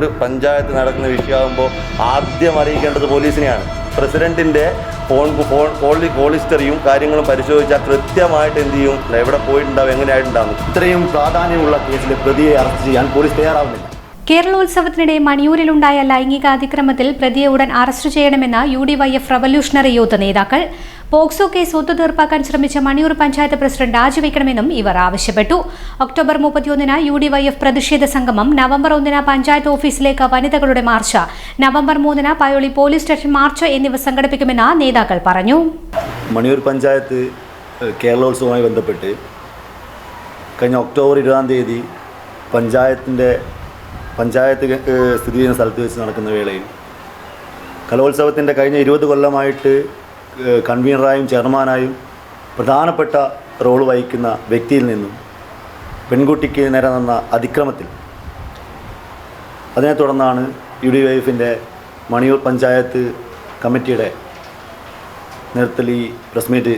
ഒരു പഞ്ചായത്ത് നടക്കുന്ന വിഷയമാകുമ്പോൾ ആദ്യം അറിയിക്കേണ്ടത് പോലീസിനെയാണ്. പ്രസിഡന്റിന്റെ ഫോൺ ഫോൺ കോളി കോൾ ഹിസ്റ്ററിയും കാര്യങ്ങളും പരിശോധിച്ചാൽ കൃത്യമായിട്ട് എന്ത് ചെയ്യും? എവിടെ പോയിട്ടുണ്ടാവും? എങ്ങനെയായിട്ടുണ്ടാവും? ഇത്രയും പ്രാധാന്യമുള്ള കേസിൽ പ്രതിയെ അറസ്റ്റ് ചെയ്യാൻ പോലീസ് തയ്യാറാവുന്നില്ല. കേരളോത്സവത്തിനിടെ മണിയൂരിലുണ്ടായ ലൈംഗികാതിക്രമത്തിൽ പ്രതിയെ ഉടൻ അറസ്റ്റ് ചെയ്യണമെന്ന U D Y F revolutionary youth നേതാക്കൾ പോക്സോ കേസ് ഒത്തുതീർപ്പാക്കാൻ ശ്രമിച്ച മണിയൂർ പഞ്ചായത്ത് പ്രസിഡന്റ് രാജിവെക്കണമെന്നും ഇവർ ആവശ്യപ്പെട്ടു. ഒക്ടോബർ മുപ്പത്തിയൊന്നിന് യു ഡി വൈ എഫ് പ്രതിഷേധ സംഗമം നവംബർ ഒന്നിന് പഞ്ചായത്ത് ഓഫീസിലേക്ക് വനിതകളുടെ മാർച്ച് നവംബർ മൂന്നിന് പയോളി പോലീസ് സ്റ്റേഷൻ മാർച്ച് എന്നിവ സംഘടിപ്പിക്കുമെന്ന് നേതാക്കൾ പറഞ്ഞു. മണിയൂർ പഞ്ചായത്ത് കേരളോത്സവമായി ബന്ധപ്പെട്ട് കഴിഞ്ഞ ഒക്ടോബർ ഇരുപതാം തീയതി പഞ്ചായത്തിന്റെ പഞ്ചായത്ത് സ്ഥിതി ചെയ്യുന്ന സ്ഥലത്ത് വെച്ച് നടക്കുന്ന വേളയിൽ കലോത്സവത്തിന്റെ കഴിഞ്ഞ ഇരുപത് കൊല്ലമായിട്ട് കൺവീനറായും ചെയർമാനായും പ്രധാനപ്പെട്ട റോൾ വഹിക്കുന്ന വ്യക്തിയിൽ നിന്നും പെൺകുട്ടിക്ക് നേരെ നിന്ന അതിക്രമത്തിൽ അതിനെ തുടർന്നാണ് യു ഡി വൈഫിന്റെ മണിയൂർ പഞ്ചായത്ത് കമ്മിറ്റിയുടെ നേതൃത്വത്തിൽ ഈ പ്രസ് മീറ്റ്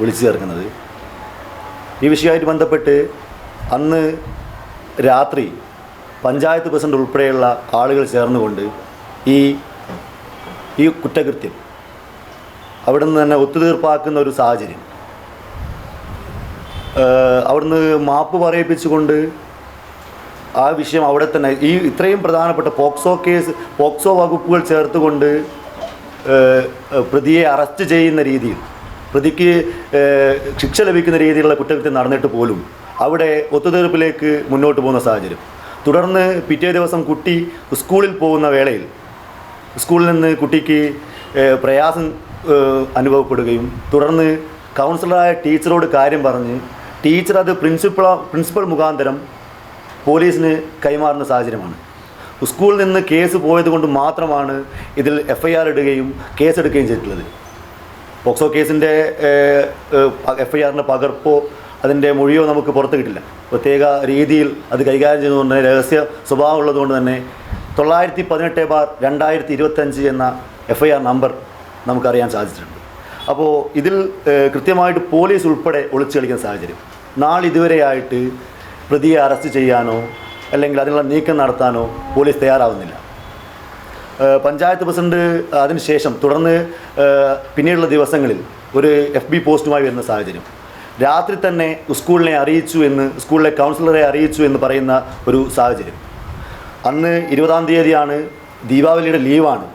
വിളിച്ചു ചേർക്കുന്നത്. ഈ വിഷയമായിട്ട് ബന്ധപ്പെട്ട് അന്ന് രാത്രി പഞ്ചായത്ത് പ്രസിഡന്റ് ഉൾപ്പെടെയുള്ള ആളുകൾ ചേർന്നുകൊണ്ട് ഈ ഈ കുറ്റകൃത്യം അവിടെ നിന്ന് തന്നെ ഒത്തുതീർപ്പാക്കുന്ന ഒരു സാഹചര്യം. അവിടുന്ന് മാപ്പ് പറയിപ്പിച്ചുകൊണ്ട് ആ വിഷയം അവിടെ തന്നെ ഈ ഇത്രയും പ്രധാനപ്പെട്ട പോക്സോ കേസ് പോക്സോ വകുപ്പുകൾ ചേർത്തുകൊണ്ട് പ്രതിയെ അറസ്റ്റ് ചെയ്യുന്ന രീതിയിൽ പ്രതിക്ക് ശിക്ഷ ലഭിക്കുന്ന രീതിയിലുള്ള കുറ്റകൃത്യം നടന്നിട്ട് പോലും അവിടെ ഒത്തുതീർപ്പിലേക്ക് മുന്നോട്ട് പോകുന്ന സാഹചര്യം. തുടർന്ന് പിറ്റേ ദിവസം കുട്ടി സ്കൂളിൽ പോകുന്ന വേളയിൽ സ്കൂളിൽ നിന്ന് കുട്ടിക്ക് പ്രയാസം അനുഭവപ്പെടുകയും തുടർന്ന് കൗൺസിലറായ ടീച്ചറോട് കാര്യം പറഞ്ഞ് ടീച്ചർ അത് പ്രിൻസിപ്പൾ പ്രിൻസിപ്പൽ മുഖാന്തരം പോലീസിന് കൈമാറുന്ന സാഹചര്യമാണ്. സ്കൂളിൽ നിന്ന് കേസ് പോയതുകൊണ്ട് മാത്രമാണ് ഇതിൽ എഫ് ഐ ആർ ഇടുകയും കേസെടുക്കുകയും ചെയ്തിട്ടുള്ളത്. പോക്സോ കേസിന്റെ എഫ് ഐ ആറിന്റെ പകർപ്പോ അതിന്റെ മൊഴിയോ നമുക്ക് പുറത്ത് കിട്ടില്ല. പ്രത്യേക രീതിയിൽ അത് കൈകാര്യം ചെയ്തുകൊണ്ട് തന്നെ രഹസ്യ സ്വഭാവമുള്ളതുകൊണ്ട് തന്നെ തൊള്ളായിരത്തി പതിനെട്ട് ബാർ രണ്ടായിരത്തി ഇരുപത്തഞ്ച് എന്ന എഫ് ഐ ആർ നമ്പർ നമുക്കറിയാൻ സാധിച്ചിട്ടുണ്ട്. അപ്പോൾ ഇതിൽ കൃത്യമായിട്ട് പോലീസ് ഉൾപ്പെടെ ഒളിച്ചു കളിക്കുന്ന സാഹചര്യം നാളിതുവരെയായിട്ട് പ്രതിയെ അറസ്റ്റ് ചെയ്യാനോ അല്ലെങ്കിൽ അതിനുള്ള നീക്കം നടത്താനോ പോലീസ് തയ്യാറാവുന്നില്ല. പഞ്ചായത്ത് പ്രസിഡന്റ് അതിനുശേഷം തുടർന്ന് പിന്നീടുള്ള ദിവസങ്ങളിൽ ഒരു എഫ് ബി പോസ്റ്റുമായി വരുന്ന സാഹചര്യം. രാത്രി തന്നെ സ്കൂളിനെ അറിയിച്ചു എന്ന് സ്കൂളിലെ കൗൺസിലറെ അറിയിച്ചു എന്ന് പറയുന്ന ഒരു സാഹചര്യം. അന്ന് ഇരുപതാം തീയതിയാണ് ദീപാവലിയുടെ ലീവാണ്.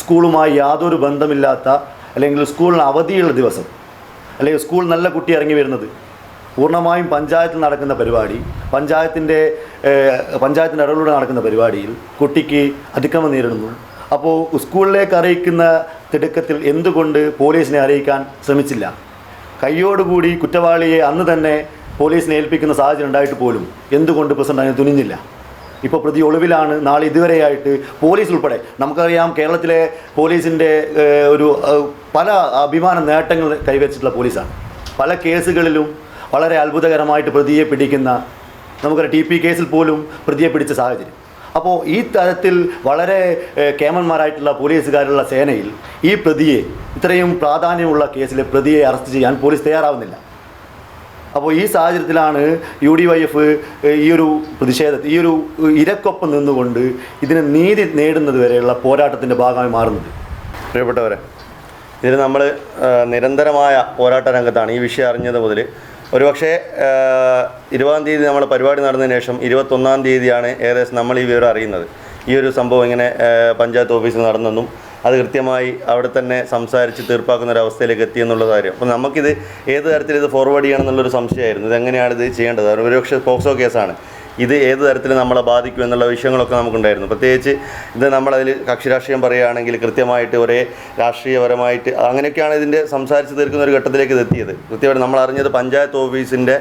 സ്കൂളുമായി യാതൊരു ബന്ധമില്ലാത്ത അല്ലെങ്കിൽ സ്കൂളിന് അവധിയുള്ള ദിവസം അല്ലെങ്കിൽ സ്കൂൾ നല്ല കുട്ടി ഇറങ്ങി വരുന്നത് പൂർണമായും പഞ്ചായത്തിൽ നടക്കുന്ന പരിപാടി പഞ്ചായത്തിന്റെ പഞ്ചായത്തിന്റെ ഇടവിലൂടെ നടക്കുന്ന പരിപാടിയിൽ കുട്ടിക്ക് അതിക്രമം നേരിടുന്നു. അപ്പോൾ സ്കൂളിലേക്ക് അറിയിക്കുന്ന തിടുക്കത്തിൽ എന്തുകൊണ്ട് പോലീസിനെ അറിയിക്കാൻ ശ്രമിച്ചില്ല? കയ്യോടുകൂടി കുറ്റവാളിയെ അന്ന് തന്നെ പോലീസിനെ ഏൽപ്പിക്കുന്ന സാഹചര്യം ഉണ്ടായിട്ട് പോലും എന്തുകൊണ്ട് പ്രസിഡന്റ് അതിന് തുനിഞ്ഞില്ല? ഇപ്പോൾ പ്രതി ഒളിവിലാണ്. നാളെ ഇതുവരെയായിട്ട് പോലീസ് ഉൾപ്പെടെ നമുക്കറിയാം കേരളത്തിലെ പോലീസിന്റെ ഒരു പല അഭിമാന നേട്ടങ്ങൾ കൈവച്ചിട്ടുള്ള പോലീസാണ്. പല കേസുകളിലും വളരെ അത്ഭുതകരമായിട്ട് പ്രതിയെ പിടിക്കുന്ന നമുക്കറിയാം ടി പി കേസിൽ പോലും പ്രതിയെ പിടിച്ച സാഹചര്യം. അപ്പോൾ ഈ തരത്തിൽ വളരെ കേമന്മാരായിട്ടുള്ള പോലീസുകാരുള്ള സേനയിൽ ഈ പ്രതിയെ ഇത്രയും പ്രാധാന്യമുള്ള കേസിലെ പ്രതിയെ അറസ്റ്റ് ചെയ്യാൻ പോലീസ് തയ്യാറാവുന്നില്ല. അപ്പോൾ ഈ സാഹചര്യത്തിലാണ് യു ഡി വൈ എഫ് ഈ ഒരു പ്രതിഷേധത്തിൽ ഈ ഒരു ഇരക്കൊപ്പം നിന്നുകൊണ്ട് ഇതിന് നീതി നേടുന്നത് വരെയുള്ള പോരാട്ടത്തിന്റെ ഭാഗമായി മാറുന്നത്? പ്രിയപ്പെട്ടവരെ ഇതിൽ നമ്മൾ നിരന്തരമായ പോരാട്ട രംഗത്താണ് ഈ വിഷയം അറിഞ്ഞത് മുതൽ ഒരുപക്ഷെ ഇരുപതാം തീയതി നമ്മൾ പരിപാടി നടന്നതിന് ശേഷം ഇരുപത്തൊന്നാം തീയതിയാണ് ഏകദേശം നമ്മൾ ഈ വിവരം അറിയുന്നത്. ഈ ഒരു സംഭവം ഇങ്ങനെ പഞ്ചായത്ത് ഓഫീസിൽ നടന്നെന്നും അത് കൃത്യമായി അവിടെ തന്നെ സംസാരിച്ച് തീർപ്പാക്കുന്ന ഒരു അവസ്ഥയിലേക്ക് എത്തി എന്നുള്ള കാര്യം. അപ്പോൾ നമുക്കിത് ഏത് തരത്തിൽ ഇത് ഫോർവേഡ് ചെയ്യണം എന്നുള്ളൊരു സംശയമായിരുന്നു. ഇത് എങ്ങനെയാണ് ഇത് ചെയ്യേണ്ടത്? ഒരുപക്ഷെ പോക്സോ കേസാണ്. ഇത് ഏത് തരത്തിൽ നമ്മളെ ബാധിക്കും എന്നുള്ള വിഷയങ്ങളൊക്കെ നമുക്കുണ്ടായിരുന്നു. പ്രത്യേകിച്ച് ഇത് നമ്മളതിൽ കക്ഷി രാഷ്ട്രീയം പറയുകയാണെങ്കിൽ കൃത്യമായിട്ട് ഒരേ രാഷ്ട്രീയപരമായിട്ട് അങ്ങനെയൊക്കെയാണ് ഇതിന്റെ സംസാരിച്ച് തീർക്കുന്ന ഒരു ഘട്ടത്തിലേക്ക് ഇത് എത്തിയത്. കൃത്യമായിട്ട് നമ്മൾ അറിഞ്ഞത് പഞ്ചായത്ത് ഓഫീസിന്റെ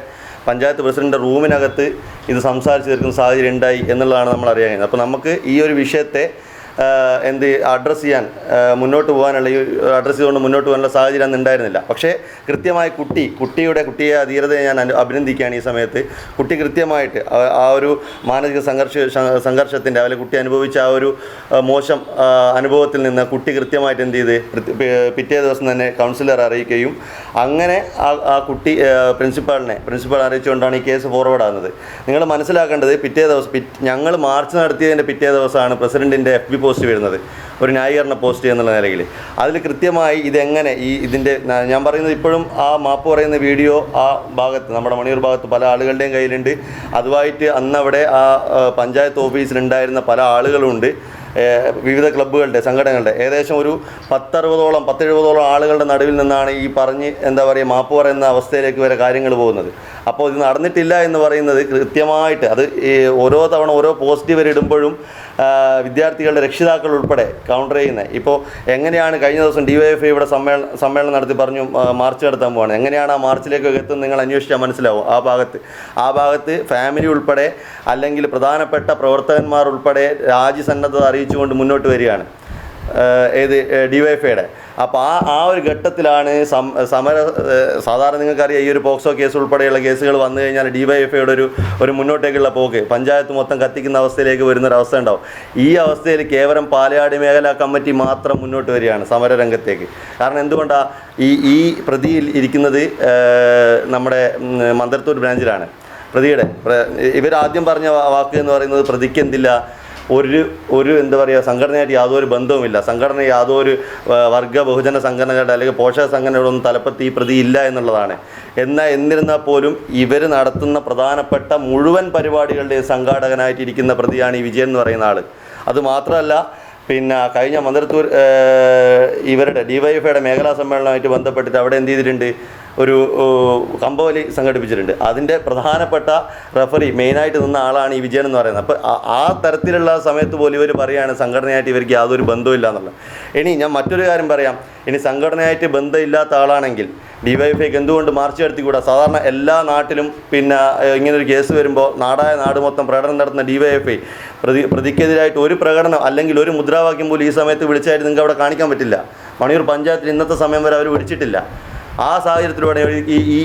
പഞ്ചായത്ത് പ്രസിഡന്റ് റൂമിനകത്ത് ഇത് സംസാരിച്ച് തീർക്കുന്ന സാഹചര്യം ഉണ്ടായി എന്നുള്ളതാണ് നമ്മൾ അറിയാൻ അപ്പോൾ നമുക്ക് ഈ ഒരു വിഷയത്തെ എന്ത് അഡ്രസ്സ് ചെയ്യാൻ മുന്നോട്ട് പോകാനുള്ള ഈ അഡ്രസ്സ് ചെയ്തുകൊണ്ട് മുന്നോട്ട് പോകാനുള്ള സാഹചര്യം അന്ന് ഉണ്ടായിരുന്നില്ല. പക്ഷേ കൃത്യമായി കുട്ടി കുട്ടിയുടെ കുട്ടിയെ അധീരതയെ ധീരതയെ ഞാൻ അഭിനന്ദിക്കുകയാണ് ഈ സമയത്ത്. കുട്ടി കൃത്യമായിട്ട് ആ- ഒരു മാനസിക സംഘർഷ സംഘർഷത്തിന്റെ അല്ലെങ്കിൽ കുട്ടി അനുഭവിച്ച ആ ഒരു മോശം അനുഭവത്തിൽ നിന്ന് കുട്ടി കൃത്യമായിട്ട് എന്ത് ചെയ്ത് പിറ്റേ ദിവസം തന്നെ കൗൺസിലർ അറിയിക്കുകയും അങ്ങനെ ആ ആ കുട്ടി പ്രിൻസിപ്പാളിനെ പ്രിൻസിപ്പാൾ അറിയിച്ചുകൊണ്ടാണ് ഈ കേസ് ഫോർവേഡ് ആകുന്നത്. നിങ്ങൾ മനസ്സിലാക്കേണ്ടത് പിറ്റേ ദിവസം ഞങ്ങൾ മാർച്ച് നടത്തിയതിന്റെ പിറ്റേ ദിവസമാണ് പ്രസിഡന്റിന്റെ എഫ് ബി പോസ്റ്റ് വരുന്നത്. ഒരു ന്യായീകരണ പോസ്റ്റ് എന്നുള്ള നിലയിൽ അതിൽ കൃത്യമായി ഇതെങ്ങനെ ഈ ഇതിന്റെ ഞാൻ പറയുന്നത് ഇപ്പോഴും ആ മാപ്പ് പറയുന്ന വീഡിയോ ആ ഭാഗത്ത് നമ്മുടെ മണിയൂർ ഭാഗത്ത് പല ആളുകളുടെയും കയ്യിലുണ്ട്. അതുമായിട്ട് അന്നവിടെ ആ പഞ്ചായത്ത് ഓഫീസിലുണ്ടായിരുന്ന പല ആളുകളുണ്ട്. വിവിധ ക്ലബ്ബുകളുടെ സംഘടനകളുടെ. ഏകദേശം ഒരു പത്തറുപതോളം പത്തെഴുപതോളം ആളുകളുടെ നടുവിൽ നിന്നാണ് ഈ പറഞ്ഞ് എന്താ പറയുക മാപ്പ് പറയുന്ന അവസ്ഥയിലേക്ക് വരെ കാര്യങ്ങൾ പോകുന്നത്. അപ്പോൾ ഇത് നടന്നിട്ടില്ല എന്ന് പറയുന്നത് കൃത്യമായിട്ട് അത് ഓരോ തവണ ഓരോ പോസിറ്റീവ് ഇടുമ്പോഴും വിദ്യാർത്ഥികളുടെ രക്ഷിതാക്കൾ ഉൾപ്പെടെ കൗണ്ടർ ചെയ്യുന്നത്. ഇപ്പോൾ എങ്ങനെയാണ് കഴിഞ്ഞ ദിവസം ഡി വൈ എഫ് ഇവിടെ സമ്മേളനം സമ്മേളനം നടത്തി പറഞ്ഞു മാർച്ച് നടത്താൻ പോവാണ്. എങ്ങനെയാണ് ആ മാർച്ചിലേക്കൊക്കെ എത്തുന്നത് നിങ്ങൾ അന്വേഷിച്ചാൽ മനസ്സിലാവും. ആ ഭാഗത്ത് ആ ഭാഗത്ത് ഫാമിലി ഉൾപ്പെടെ അല്ലെങ്കിൽ പ്രധാനപ്പെട്ട പ്രവർത്തകന്മാർ ഉൾപ്പെടെ രാജ്യസന്നദ്ധത അറിയിച്ചുകൊണ്ട് മുന്നോട്ട് വരികയാണ്. ഏത് ഡി വൈ എഫ് അപ്പോൾ ആ ആ ഒരു ഘട്ടത്തിലാണ് സമര സാധാരണ നിങ്ങൾക്കറിയാം ഈ ഒരു പോക്സോ കേസ് ഉൾപ്പെടെയുള്ള കേസുകൾ വന്നു കഴിഞ്ഞാൽ ഡിവൈഎഫ്ഐയുടെ ഒരു ഒരു മുന്നോട്ടേക്കുള്ള പോക്ക്. പഞ്ചായത്ത് മൊത്തം കത്തിക്കുന്ന അവസ്ഥയിലേക്ക് വരുന്ന ഒരു അവസ്ഥ ഉണ്ടാവും. ഈ അവസ്ഥയിൽ കേവലം പാലയാട് മേഖലാ കമ്മിറ്റി മാത്രം മുന്നോട്ട് വരികയാണ് സമരരംഗത്തേക്ക്. കാരണം എന്തുകൊണ്ടാണ് ഈ ഈ പ്രതിയിൽ ഇരിക്കുന്നത് നമ്മുടെ മന്ദർത്തൂർ ബ്രാഞ്ചിലാണ്. പ്രതിയുടെ ഇവരാദ്യം പറഞ്ഞ വാക്ക് എന്ന് പറയുന്നത് പ്രതിക്ക് എന്തില്ല ഒരു ഒരു എന്താ പറയുക സംഘടനയായിട്ട് യാതൊരു ബന്ധവുമില്ല. സംഘടന യാതൊരു വർഗ ബഹുജന സംഘടനകളുടെ അല്ലെങ്കിൽ പോഷക സംഘടനകളൊന്നും തലപ്പത്ത് ഈ പ്രതി ഇല്ല എന്നുള്ളതാണ്. എന്നാൽ എന്നിരുന്നാൽ പോലും ഇവർ നടത്തുന്ന പ്രധാനപ്പെട്ട മുഴുവൻ പരിപാടികളുടെയും സംഘാടകനായിട്ടിരിക്കുന്ന പ്രതിയാണ് ഈ വിജയൻ എന്ന് പറയുന്ന ആൾ അതുമാത്രമല്ല പിന്നെ കഴിഞ്ഞ മന്ദിരത്തൂർ ഇവരുടെ ഡിവൈഎഫ്ഐയുടെ മേഖലാ സമ്മേളനമായിട്ട് ബന്ധപ്പെട്ടിട്ട് അവിടെ എന്ത് ചെയ്തിട്ടുണ്ട്? ഒരു കമ്പവലി സംഘടിപ്പിച്ചിട്ടുണ്ട്. അതിന്റെ പ്രധാനപ്പെട്ട റെഫറി മെയിനായിട്ട് നിന്ന ആളാണ് ഈ വിജയൻ എന്ന് പറയുന്നത്. അപ്പോൾ ആ- തരത്തിലുള്ള സമയത്ത് പോലും ഇവർ പറയുകയാണ് സംഘടനയായിട്ട് ഇവർക്ക് യാതൊരു ബന്ധമില്ല എന്നുള്ളത്. ഇനി ഞാൻ മറ്റൊരു കാര്യം പറയാം. ഇനി സംഘടനയായിട്ട് ബന്ധമില്ലാത്ത ആളാണെങ്കിൽ ഡിവൈഎഫ്ഐക്ക് എന്തുകൊണ്ട് മാർച്ച് നടത്തിക്കൂടാ സാധാരണ എല്ലാ നാട്ടിലും പിന്നെ ഇങ്ങനൊരു കേസ് വരുമ്പോൾ നാടായ നാട് മൊത്തം പ്രകടനം നടത്തുന്ന ഡിവൈഎഫ്ഐ പ്രതി പ്രതിക്കെതിരായിട്ട് ഒരു പ്രകടനം അല്ലെങ്കിൽ ഒരു മുദ്രാവാക്യം പോലും ഈ സമയത്ത് വിളിച്ചായിട്ട് നിങ്ങൾക്ക് അവിടെ കാണിക്കാൻ പറ്റില്ല. മണിയൂർ പഞ്ചായത്തിൽ ഇന്നത്തെ സമയം വരെ അവർ വിളിച്ചിട്ടില്ല. ആ സാഹചര്യത്തിലൂടെ ഈ ഈ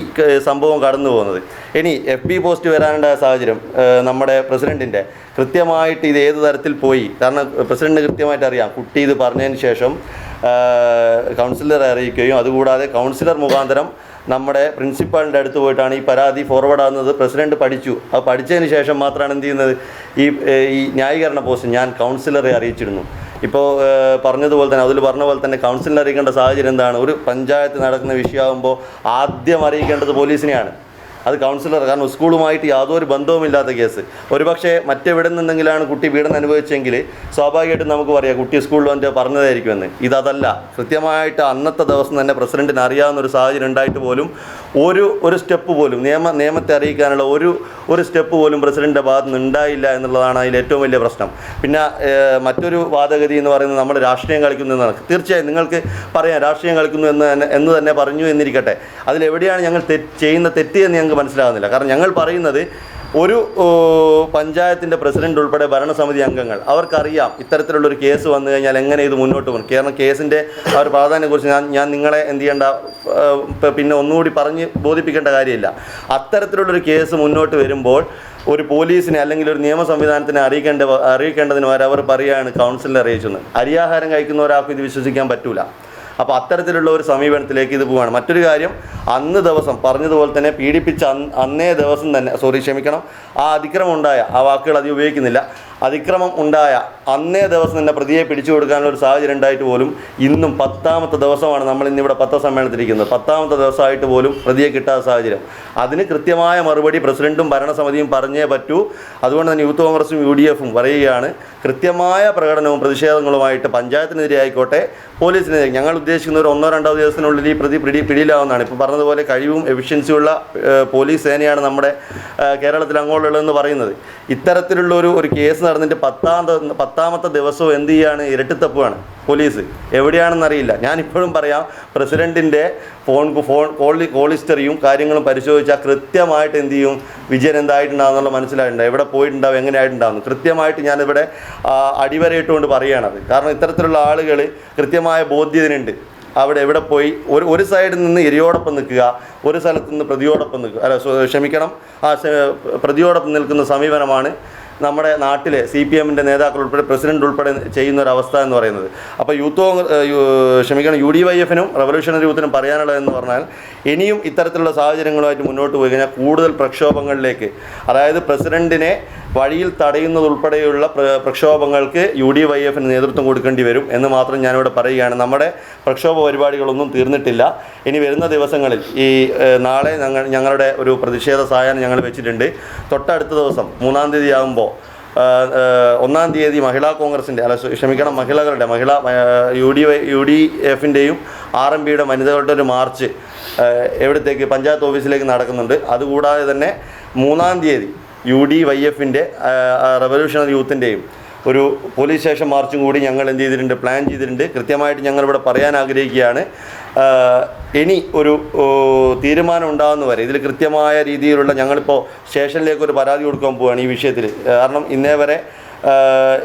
സംഭവം കടന്നു പോകുന്നത്. ഇനി എഫ് ബി പോസ്റ്റ് വരാനുണ്ടായ സാഹചര്യം നമ്മുടെ പ്രസിഡന്റിന്റെ കൃത്യമായിട്ട് ഇത് ഏത് തരത്തിൽ പോയി? കാരണം പ്രസിഡന്റിന് കൃത്യമായിട്ട് അറിയാം. കുട്ടി ഇത് പറഞ്ഞതിന് ശേഷം കൗൺസിലറെ അറിയിക്കുകയും അതുകൂടാതെ കൗൺസിലർ മുഖാന്തരം നമ്മുടെ പ്രിൻസിപ്പാളിന്റെ അടുത്ത് പോയിട്ടാണ് ഈ പരാതി ഫോർവേഡ് ആകുന്നത്. പ്രസിഡന്റ് പഠിച്ചു. അത് പഠിച്ചതിന് ശേഷം മാത്രമാണ് എന്ത് ചെയ്യുന്നത്? ഈ ഈ ന്യായീകരണ പോസ്റ്റ് ഞാൻ കൗൺസിലറെ അറിയിച്ചിരുന്നു. ഇപ്പോൾ പറഞ്ഞതുപോലെ തന്നെ അതിൽ പറഞ്ഞ പോലെ തന്നെ കൗൺസിലിനെ അറിയിക്കേണ്ട സാഹചര്യം എന്താണ്? ഒരു പഞ്ചായത്ത് നടക്കുന്ന വിഷയമാകുമ്പോൾ ആദ്യം അറിയിക്കേണ്ടത് പോലീസിനെയാണ്. അത് കൗൺസിലർ കാരണം സ്കൂളുമായിട്ട് യാതൊരു ബന്ധവുമില്ലാത്ത കേസ്. ഒരുപക്ഷെ മറ്റെവിടെ നിന്നെങ്കിലാണ് കുട്ടി പീഡനം അനുഭവിച്ചെങ്കിൽ സ്വാഭാവികമായിട്ടും നമുക്ക് പറയാം കുട്ടി സ്കൂളിൽ വന്നിട്ട് പറഞ്ഞതായിരിക്കുമെന്ന്. ഇതല്ല കൃത്യമായിട്ട് അന്നത്തെ ദിവസം തന്നെ പ്രസിഡന്റിന് അറിയാവുന്ന ഒരു സാഹചര്യം ഉണ്ടായിട്ട് പോലും ഒരു ഒരു സ്റ്റെപ്പ് പോലും നിയമ നിയമത്തെ അറിയിക്കാനുള്ള ഒരു ഒരു സ്റ്റെപ്പ് പോലും പ്രസിഡന്റിന്റെ ഭാഗത്ത് നിന്ന് ഉണ്ടായില്ല എന്നുള്ളതാണ് അതിൽ ഏറ്റവും വലിയ പ്രശ്നം. പിന്നെ മറ്റൊരു വാദഗതി എന്ന് പറയുന്നത് നമ്മൾ രാഷ്ട്രീയം കളിക്കുന്നു എന്നാണ്. തീർച്ചയായും നിങ്ങൾക്ക് പറയാം രാഷ്ട്രീയം കളിക്കുന്നു എന്ന് തന്നെ എന്ന് തന്നെ പറഞ്ഞു എന്നിരിക്കട്ടെ. അതിലെവിടെയാണ് ഞങ്ങൾ തെറ്റ് ചെയ്യുന്ന തെറ്റ് എന്ന് ഞങ്ങൾക്ക് മനസ്സിലാകുന്നില്ല. കാരണം ഞങ്ങൾ പറയുന്നത് ഒരു പഞ്ചായത്തിന്റെ പ്രസിഡന്റ് ഉൾപ്പെടെ ഭരണസമിതി അംഗങ്ങൾ അവർക്കറിയാം ഇത്തരത്തിലുള്ളൊരു കേസ് വന്നു കഴിഞ്ഞാൽ എങ്ങനെ ഇത് മുന്നോട്ട് പോകും. കാരണം കേസിന്റെ ആ ഒരു പ്രാധാന്യത്തെക്കുറിച്ച് ഞാൻ ഞാൻ നിങ്ങളെ എന്ത് ചെയ്യേണ്ട പിന്നെ ഒന്നുകൂടി പറഞ്ഞ് ബോധിപ്പിക്കേണ്ട കാര്യമില്ല. അത്തരത്തിലുള്ളൊരു കേസ് മുന്നോട്ട് വരുമ്പോൾ ഒരു പോലീസിനെ അല്ലെങ്കിൽ ഒരു നിയമ സംവിധാനത്തിനെ അറിയിക്കേണ്ട അറിയിക്കേണ്ടതിന് വരെ അവർ പറയുകയാണ് കൗൺസിലിനെ അറിയിച്ചെന്ന്. അരിയാഹാരം കഴിക്കുന്ന ഒരാൾക്ക് ഇത് വിശ്വസിക്കാൻ പറ്റൂല. അപ്പോൾ അത്തരത്തിലുള്ള ഒരു സമീപനത്തിലേക്ക് ഇത് പോവുകയാണ് മറ്റൊരു കാര്യം അന്ന് ദിവസം പറഞ്ഞതുപോലെ തന്നെ പീഡിപ്പിച്ച അന്നേ ദിവസം തന്നെ സോറി ക്ഷമിക്കണം ആ അതിക്രമം ഉണ്ടായ ആ വാക്കുകൾ അധികം ഉപയോഗിക്കുന്നില്ല. അതിക്രമം ഉണ്ടായ അന്നേ ദിവസം തന്നെ പ്രതിയെ പിടിച്ചു കൊടുക്കാനുള്ള ഒരു സാഹചര്യം ഉണ്ടായിട്ട് പോലും ഇന്നും പത്താമത്തെ ദിവസമാണ് നമ്മൾ ഇന്നിവിടെ പത്രസമ്മേളനത്തിരിക്കുന്നത്. പത്താമത്തെ ദിവസമായിട്ട് പോലും പ്രതിയെ കിട്ടാത്ത സാഹചര്യം. അതിന് കൃത്യമായ മറുപടി പ്രസിഡന്റും ഭരണസമിതിയും പറഞ്ഞേ പറ്റൂ. അതുകൊണ്ട് തന്നെ യൂത്ത് കോൺഗ്രസും യു ഡി എഫും പറയുകയാണ് കൃത്യമായ പ്രകടനവും പ്രതിഷേധങ്ങളുമായിട്ട് പഞ്ചായത്തിനെതിരെ ആയിക്കോട്ടെ പോലീസിനെതിരെ. ഞങ്ങൾ ഉദ്ദേശിക്കുന്ന ഒരു ഒന്നോ രണ്ടോ ദിവസത്തിനുള്ളിൽ ഈ പ്രതി പിടി പിടിയിലാവുന്നതാണ്. ഇപ്പോൾ പറഞ്ഞതുപോലെ കഴിവും എഫിഷ്യൻസിയുള്ള പോലീസ് സേനയാണ് നമ്മുടെ കേരളത്തിൽ അങ്ങോട്ടുള്ളതെന്ന് പറയുന്നത്. ഇത്തരത്തിലുള്ള ഒരു ഒരു കേസ് നടന്നിട്ട് പത്താം പത്താമത്തെ ദിവസവും എന്ത് ചെയ്യാണ്? ഇരട്ടിത്തപ്പുകയാണ് പോലീസ്. എവിടെയാണെന്നറിയില്ല ഞാൻ ഇപ്പോഴും പറയാം പ്രസിഡന്റിന്റെ ഫോൺ ഫോൺ കോൾ കോൾ ഹിസ്റ്ററിയും കാര്യങ്ങളും പരിശോധിച്ചാൽ കൃത്യമായിട്ട് എന്ത് ചെയ്യും? വിജയൻ എന്തായിട്ടുണ്ടാകുന്നുള്ള മനസ്സിലായിട്ടുണ്ടാവും. എവിടെ പോയിട്ടുണ്ടാവും? എങ്ങനെയായിട്ടുണ്ടാവും? കൃത്യമായിട്ട് ഞാനിവിടെ അടിവരയിട്ടുകൊണ്ട് പറയുകയാണത് കാരണം ഇത്തരത്തിലുള്ള ആളുകൾ കൃത്യമായ ബോധ്യതനുണ്ട് അവിടെ എവിടെ പോയി? ഒരു ഒരു സൈഡിൽ നിന്ന് എരിയോടൊപ്പം നിൽക്കുക ഒരു സ്ഥലത്ത് നിന്ന് പ്രതിയോടൊപ്പം നിൽക്കുക. അല്ല ക്ഷമിക്കണം. ആ പ്രതിയോടൊപ്പം നിൽക്കുന്ന സമീപനമാണ് നമ്മുടെ നാട്ടിലെ സി പി എമ്മിന്റെ നേതാക്കൾ ഉൾപ്പെടെ പ്രസിഡന്റ് ഉൾപ്പെടെ ചെയ്യുന്ന ഒരു അവസ്ഥ എന്ന് പറയുന്നത്. അപ്പോൾ യൂത്ത് കോൺഗ്രസ് ക്ഷമിക്കണം യു ഡി വൈ എഫിനും റവല്യൂഷണറി യൂത്തിനും പറയാനുള്ളതെന്ന് പറഞ്ഞാൽ ഇനിയും ഇത്തരത്തിലുള്ള സാഹചര്യങ്ങളുമായിട്ട് മുന്നോട്ട് പോയി കഴിഞ്ഞാൽ കൂടുതൽ പ്രക്ഷോഭങ്ങളിലേക്ക് അതായത് പ്രസിഡന്റിനെ വഴിയിൽ തടയുന്നതുൾപ്പെടെയുള്ള പ്ര- പ്രക്ഷോഭങ്ങൾക്ക് യു ഡി വൈ എഫിന് നേതൃത്വം കൊടുക്കേണ്ടി വരും എന്ന് മാത്രം ഞാനിവിടെ പറയുകയാണ്. നമ്മുടെ പ്രക്ഷോഭ പരിപാടികളൊന്നും തീർന്നിട്ടില്ല. ഇനി വരുന്ന ദിവസങ്ങളിൽ ഈ നാളെ ഞങ്ങൾ ഞങ്ങളുടെ ഒരു പ്രതിഷേധ സായാഹ്നം ഞങ്ങൾ വെച്ചിട്ടുണ്ട്. തൊട്ടടുത്ത ദിവസം മൂന്നാം തീയതി ആകുമ്പോൾ ഒന്നാം തീയതി മഹിളാ കോൺഗ്രസിന്റെ അല്ല ക്ഷ- ക്ഷമിക്കണം മഹിളകളുടെ മഹിളാ U D Y U D എഫിന്റെയും R M പിയുടെ വനിതകളുടെ ഒരു മാർച്ച് എവിടത്തേക്ക് പഞ്ചായത്ത് ഓഫീസിലേക്ക് നടക്കുന്നുണ്ട്. അതുകൂടാതെ തന്നെ മൂന്നാം തീയതി യു ഡി വൈ എഫിന്റെ റവല്യൂഷണറി യൂത്തിന്റെയും ഒരു പോലീസ് സ്റ്റേഷൻ മാർച്ചും കൂടി ഞങ്ങൾ എന്ത് ചെയ്തിട്ടുണ്ട് പ്ലാൻ ചെയ്തിട്ടുണ്ട്. കൃത്യമായിട്ട് ഞങ്ങളിവിടെ പറയാൻ ആഗ്രഹിക്കുകയാണ്. ഇനി ഒരു തീരുമാനം ഉണ്ടാകുന്നവരെ ഇതിൽ കൃത്യമായ രീതിയിലുള്ള ഞങ്ങളിപ്പോൾ സ്റ്റേഷനിലേക്ക് ഒരു പരാതി കൊടുക്കാൻ പോവുകയാണ് ഈ വിഷയത്തിൽ കാരണം ഇന്നേ വരെ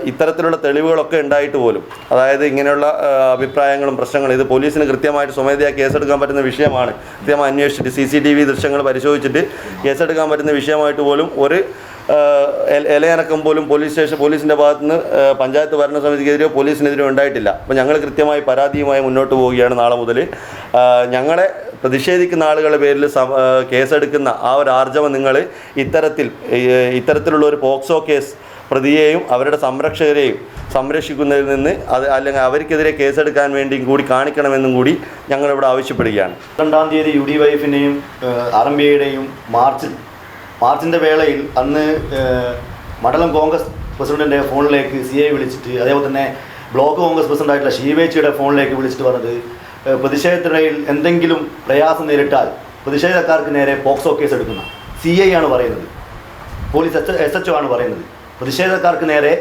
ഇത്തരത്തിലുള്ള തെളിവുകളൊക്കെ ഉണ്ടായിട്ട് പോലും. അതായത് ഇങ്ങനെയുള്ള അഭിപ്രായങ്ങളും പ്രശ്നങ്ങളും ഇത് പോലീസിന് കൃത്യമായിട്ട് സ്വമേധയാ കേസെടുക്കാൻ പറ്റുന്ന വിഷയമാണ്. കൃത്യമായി അന്വേഷിച്ചിട്ട് സി സി ടി വി ദൃശ്യങ്ങൾ പരിശോധിച്ചിട്ട് കേസെടുക്കാൻ പറ്റുന്ന വിഷയമായിട്ട് പോലും ഒരു ഇലയനക്കം പോലും പോലീസ് സ്റ്റേഷൻ പോലീസിന്റെ ഭാഗത്ത് നിന്ന് പഞ്ചായത്ത് ഭരണസമിതിക്കെതിരെയോ പോലീസിനെതിരെയോ ഉണ്ടായിട്ടില്ല. അപ്പോൾ ഞങ്ങൾ കൃത്യമായി പരാതിയുമായി മുന്നോട്ട് പോവുകയാണ് നാളെ മുതൽ ഞങ്ങളെ പ്രതിഷേധിക്കുന്ന ആളുകളുടെ പേരിൽ കേസെടുക്കുന്ന ആ ഒരു ആർജവം നിങ്ങൾ ഇത്തരത്തിൽ ഇത്തരത്തിലുള്ള ഒരു പോക്സോ കേസ് പ്രതിയെയും അവരുടെ സംരക്ഷകരെയും സംരക്ഷിക്കുന്നതിൽ നിന്ന് അത് അല്ലെങ്കിൽ അവർക്കെതിരെ കേസെടുക്കാൻ വേണ്ടിയും കൂടി കാണിക്കണമെന്നും കൂടി ഞങ്ങളിവിടെ ആവശ്യപ്പെടുകയാണ്. രണ്ടാം തീയതി യു ഡി വൈഫിനെയും ആർ എം ബിയുടെയും മാർച്ചിൽ മാർച്ചിന്റെ വേളയിൽ അന്ന് മണ്ഡലം കോൺഗ്രസ് പ്രസിഡന്റിന്റെ ഫോണിലേക്ക് സി ഐ വിളിച്ചിട്ട് അതേപോലെ തന്നെ ബ്ലോക്ക് കോൺഗ്രസ് പ്രസിഡന്റായിട്ടുള്ള ഷീവേച്ചിയുടെ ഫോണിലേക്ക് വിളിച്ചിട്ട് പറഞ്ഞത് പ്രതിഷേധത്തിനിടയിൽ എന്തെങ്കിലും പ്രയാസം നേരിട്ടാൽ പ്രതിഷേധക്കാർക്ക് നേരെ പോക്സോ കേസ് എടുക്കുന്ന സി ഐ ആണ് പറയുന്നത്. പോലീസ് എസ് എസ് ഒ ആണ് പറയുന്നത്. പ്രതിഷേധക്കാർക്ക് നേരെ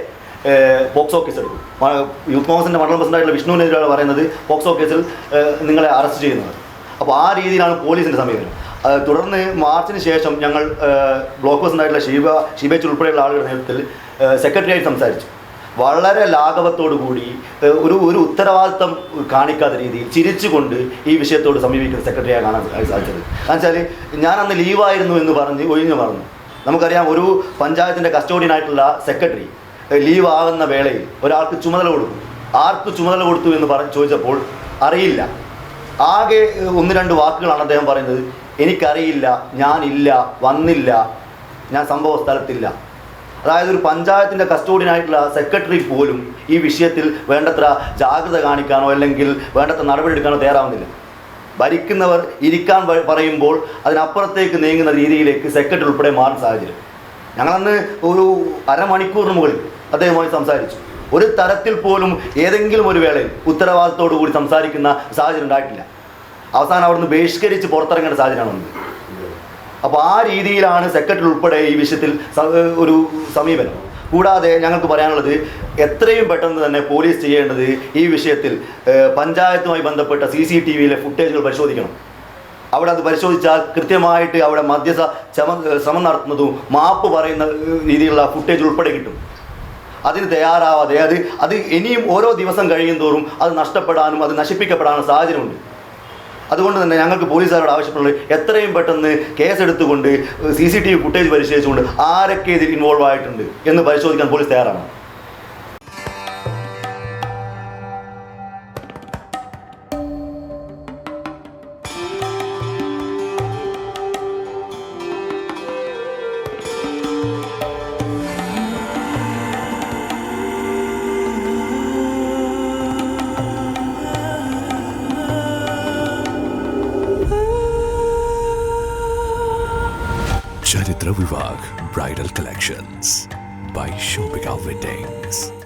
പോക്സോ കേസ് എടുക്കും. യൂത്ത് കോൺഗ്രസിന്റെ മണ്ഡലം പ്രസിഡന്റായിട്ടുള്ള വിഷ്ണുവിനെതിരെയാണ് പറയുന്നത് പോക്സോ കേസിൽ നിങ്ങളെ അറസ്റ്റ് ചെയ്യുന്നത്. അപ്പോൾ ആ രീതിയിലാണ് പോലീസിന്റെ സമീപനം. തുടർന്ന് മാർച്ചിന് ശേഷം ഞങ്ങൾ ബ്ലോക്ക് പ്രസിഡന്റായിട്ടുള്ള ഷീബ ഷീബേച്ച് ഉൾപ്പെടെയുള്ള ആളുകളുടെ നേതൃത്വത്തിൽ സെക്രട്ടറിയായിട്ട് സംസാരിച്ചു. വളരെ ലാഘവത്തോടു കൂടി ഒരു ഒരു ഉത്തരവാദിത്തം കാണിക്കാത്ത രീതിയിൽ ചിരിച്ചുകൊണ്ട് ഈ വിഷയത്തോട് സമീപിക്കുന്ന സെക്രട്ടറിയായി കാണാൻ സാധിച്ചത്. കാരണം വെച്ചാൽ ഞാൻ അന്ന് ലീവായിരുന്നു എന്ന് പറഞ്ഞ് ഒഴിഞ്ഞു മറന്നു. നമുക്കറിയാം ഒരു പഞ്ചായത്തിന്റെ കസ്റ്റോഡിയനായിട്ടുള്ള സെക്രട്ടറി ലീവ് ആകുന്ന വേളയിൽ ഒരാൾക്ക് ചുമതല കൊടുക്കും ആർക്ക് ചുമതല കൊടുത്തു എന്ന് പറഞ്ഞ് ചോദിച്ചപ്പോൾ അറിയില്ല. ആകെ ഒന്ന് രണ്ട് വാക്കുകളാണ് അദ്ദേഹം പറയുന്നത്. എനിക്കറിയില്ല ഞാനില്ല വന്നില്ല ഞാൻ സംഭവ സ്ഥലത്തില്ല. അതായത് ഒരു പഞ്ചായത്തിന്റെ കസ്റ്റോഡിയനായിട്ടുള്ള സെക്രട്ടറി പോലും ഈ വിഷയത്തിൽ വേണ്ടത്ര ജാഗ്രത കാണിക്കാനോ അല്ലെങ്കിൽ വേണ്ടത്ര നടപടിയെടുക്കാനോ തയ്യാറാവുന്നില്ല. ഭരിക്കുന്നവർ ഇരിക്കാൻ പറയുമ്പോൾ അതിനപ്പുറത്തേക്ക് നീങ്ങുന്ന രീതിയിലേക്ക് സെക്രട്ടറി ഉൾപ്പെടെ മാറുന്ന സാഹചര്യം. ഞങ്ങളന്ന് ഒരു അരമണിക്കൂറിന് മുകളിൽ അദ്ദേഹവുമായി സംസാരിച്ചു. ഒരു തരത്തിൽ പോലും ഏതെങ്കിലും ഒരു വേളയിൽ ഉത്തരവാദിത്തോടു കൂടി സംസാരിക്കുന്ന സാഹചര്യം ഉണ്ടായിട്ടില്ല. അവസാനം അവിടുന്ന് ബഹിഷ്കരിച്ച് പുറത്തിറങ്ങേണ്ട സാഹചര്യമാണ് അപ്പോൾ ആ രീതിയിലാണ് സെക്രട്ടറി ഉൾപ്പെടെ ഈ വിഷയത്തിൽ ഒരു സമീപനം. കൂടാതെ ഞങ്ങൾക്ക് പറയാനുള്ളത് എത്രയും പെട്ടെന്ന് തന്നെ പോലീസ് ചെയ്യേണ്ടത് ഈ വിഷയത്തിൽ പഞ്ചായത്തുമായി ബന്ധപ്പെട്ട സി സി ടി വിയിലെ ഫുട്ടേജുകൾ പരിശോധിക്കണം. അവിടെ അത് പരിശോധിച്ചാൽ കൃത്യമായിട്ട് അവിടെ മധ്യസ്ഥ ശ്രമ ശ്രമം നടത്തുന്നതും മാപ്പ് പറയുന്ന രീതിയിലുള്ള ഫുട്ടേജ് ഉൾപ്പെടെ കിട്ടും. അതിന് തയ്യാറാവാതെ അത് അത് ഇനിയും ഓരോ ദിവസം കഴിയും തോറും അത് നഷ്ടപ്പെടാനും അത് നശിപ്പിക്കപ്പെടാനും സാഹചര്യമുണ്ട്. അതുകൊണ്ട് തന്നെ ഞങ്ങൾക്ക് പോലീസുകാരോട് ആവശ്യപ്പെടുന്നത് എത്രയും പെട്ടെന്ന് കേസെടുത്തുകൊണ്ട് C C T V footage പരിശോധിച്ചുകൊണ്ട് ആരൊക്കെ ഇതിൽ ഇൻവോൾവ് ആയിട്ടുണ്ട് എന്ന് പരിശോധിക്കാൻ പോലീസ് തയ്യാറാണ്. Vivag Bridal Collections by Shobika Weddings.